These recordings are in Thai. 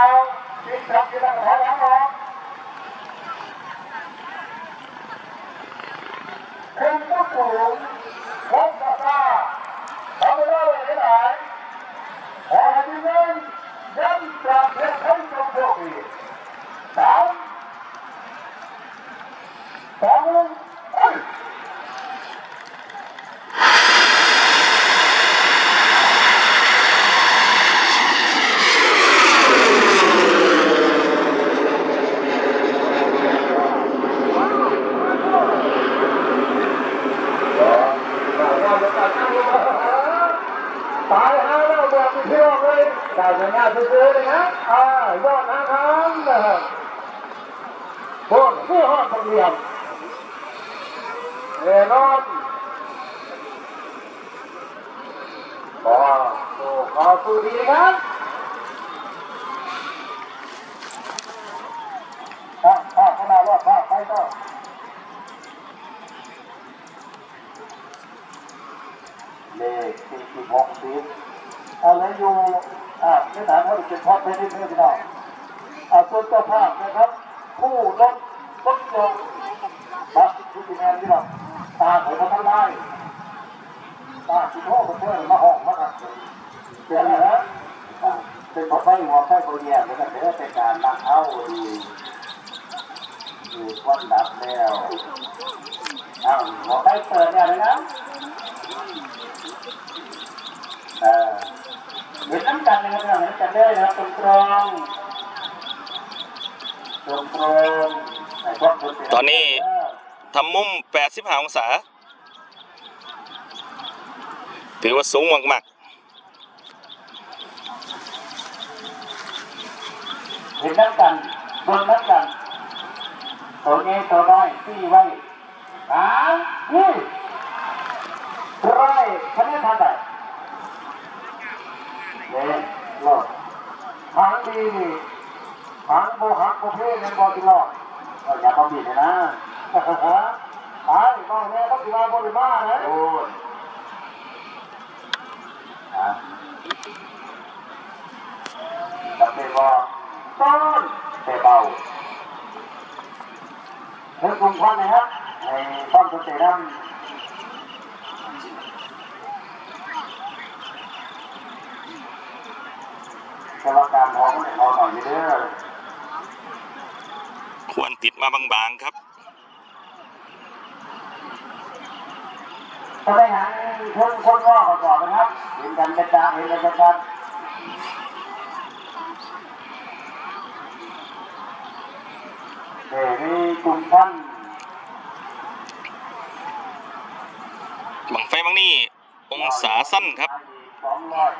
เอาติดจับอยู่ทางขวาหลังออกคุณผู้สูงลบกระซ่าทำเวลาไว้ไหนขอให้ที่นั่นย้ำจากเพชรทั้งสองโชคดีสามสองหนึ่งเอ้ย ตายหาแล้วบอกเที่ยวเลย ได้เงินหน้าซื้อเลยนะอ่ายอดทางทางนะครับพวกเพื่อหอดเรียมเอนอนขอสู้ขอสู้ดีครับข้าข้าขนาดว่าข้าไปก็เลขสี่สิบหกสิบอาแล้วอยู่ อ่าไม่ถามว่าจะพอดไปได้ไหมพี่น้องอ่าส่วนเจ้าภาพนะครับ ผู้รถรถยนต์บัสทุกงานพี่น้องตาผมมาทำลายตาสิโทษเพื่อนมาห้องมาครับเดี๋ยวนะอ่าเป็นพอไฟหัวไฟตัวแย่แล้วก็เดี๋ยวเป็นการนั่งเอาดีดีควันดับแล้วเอาหัวไฟเปิดเนี่ยเลยนะเออ เห็นน้ำกันนะครับเห็นกันได้นะครับตรงตรงตรงตรงไอ้พวกคนเสียตอนนี้ทำมุม 85 องศา ถือว่าสูงมากเห็นน้ำกันบนน้ำกันตัวนี้ตัวน้อยที่ไว้หานี่ไรคะแนนทางไหน เนี่ยรอดทางดีนี่ทางโมหักโมเพเงินบอลติรอดอย่าต้องบิดเลยนะไอ้มองแน่ต้องสิมาบริมานะโอ้ยอะจับเตะบอลต้นเตะเบาเฮ้ยกลุ่มควันนะครับในป้อมตัวเตะ น้ำแต่ว่าการท้องมันจะท้อหน่อยเด้อควรติดมาบางๆครับถ้าได้หางคนคนว่าขอก่อนนะครับเห็นกันกระจายเห็นกันกระจายเฮ้ยนี่กลุ่มควันบังไฟบางนี่องศาสั้นครับสองร้อย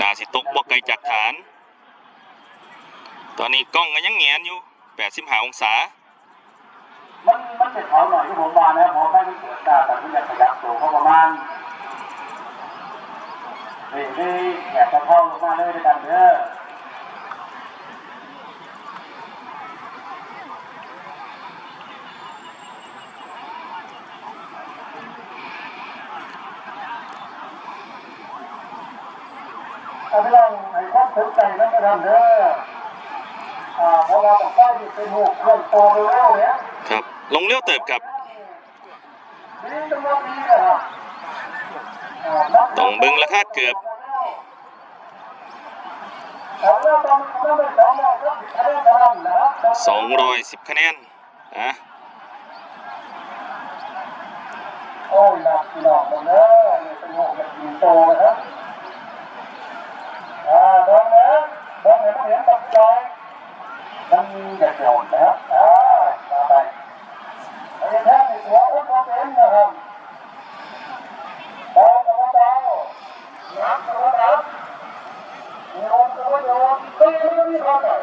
น่าสิตกบ่ไกลจากฐาน ตอนนี้กล้องก็ยังแงนอยู่85องศา มันมันจะเขาหน่อยที่ผมมานะพอได้ไม่เกิดตาแต่ที่จะขยับตัวเข้าประมาณนี่นี่แอบจะเข้าลงมาเลยด้วยกันเด้อ อาไปลองไอ้ความสนใจนั้นมาทำเด้ออ่าเพราะว่าต้องได้เป็นหูเครื่องโตเร็วๆเนี่ยครับ ลงเลี้ยวเติบกับ นี่ต้องมาดีนะครับาต้องเบิ่งราคาเกือบสองร้อยครับคะแนนนะครับ210คะแนนอะโอ้ยหนักพี่น้องหมดเลยเป็นหูแบบโตนะ อ่าเบิ่งนะเบิ่งเห็นเห็นตับใจมันจะโดนนะครับอ่ามาไปไอ้แท่งหัวอุ้มมาเป็นนะครับเบากับเบาหนักกับหนักโยนกับโยนตีไม่มีความหมาย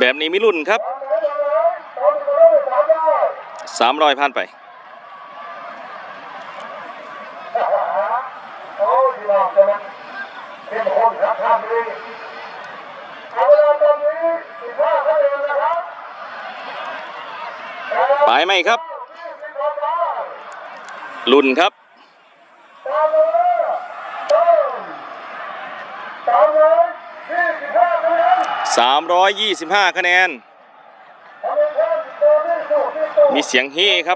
แบบนี้มีรุ่นครับสามร้อย300พันไปโอ้ยพี่น้องจะมันเป็นคนครับท่านนี้เอาเวลาตอนนี้สิบห้าคะแนนนะครับไปไหมครับยี่สิบกว่าบาทรุ่นครับ ตามเลยต้นตามเลยยี่สิบห้าคะแนน 325 คะแนนทำให้เพิ่มตัวนี่สูงที่สุดมีเสียงเฮครับ